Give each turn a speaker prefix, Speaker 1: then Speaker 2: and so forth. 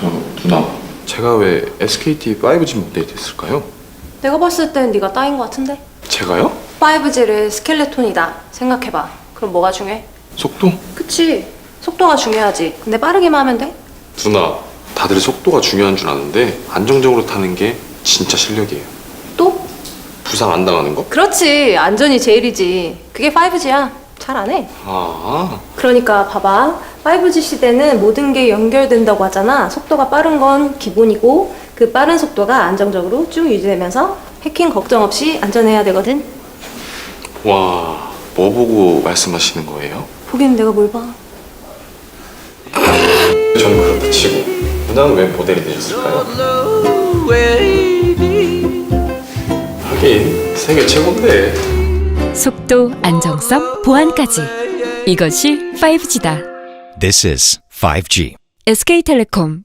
Speaker 1: 저 누나 제가 왜 SKT 5G 모델이 됐을까요?
Speaker 2: 내가 봤을 땐 네가 따인 것 같은데?
Speaker 1: 제가요?
Speaker 2: 5G를 스켈레톤이다 생각해봐 그럼 뭐가 중요해?
Speaker 1: 속도?
Speaker 2: 그치 속도가 중요하지 근데 빠르기만 하면 돼?
Speaker 1: 누나 다들 속도가 중요한 줄 아는데 안정적으로 타는 게 진짜 실력이에요
Speaker 2: 또?
Speaker 1: 부상 안 당하는 거?
Speaker 2: 그렇지 안전이 제일이지 그게 5G야 잘 안 해.
Speaker 1: 아
Speaker 2: 그러니까 봐봐 5G 시대는 모든 게 연결된다고 하잖아 속도가 빠른 건 기본이고 그 빠른 속도가 안정적으로 쭉 유지되면서 해킹 걱정 없이 안전해야 되거든
Speaker 1: 와, 뭐 보고 말씀하시는 거예요?
Speaker 2: 보기엔 내가 뭘 봐.
Speaker 1: 저는 그렇다 치고 누나는 왜 모델이 되셨을까요? 하긴 세계 최고인데
Speaker 3: 속도, 안정성, 보안까지. 이것이 5G다.
Speaker 4: This is 5G.
Speaker 3: SK텔레콤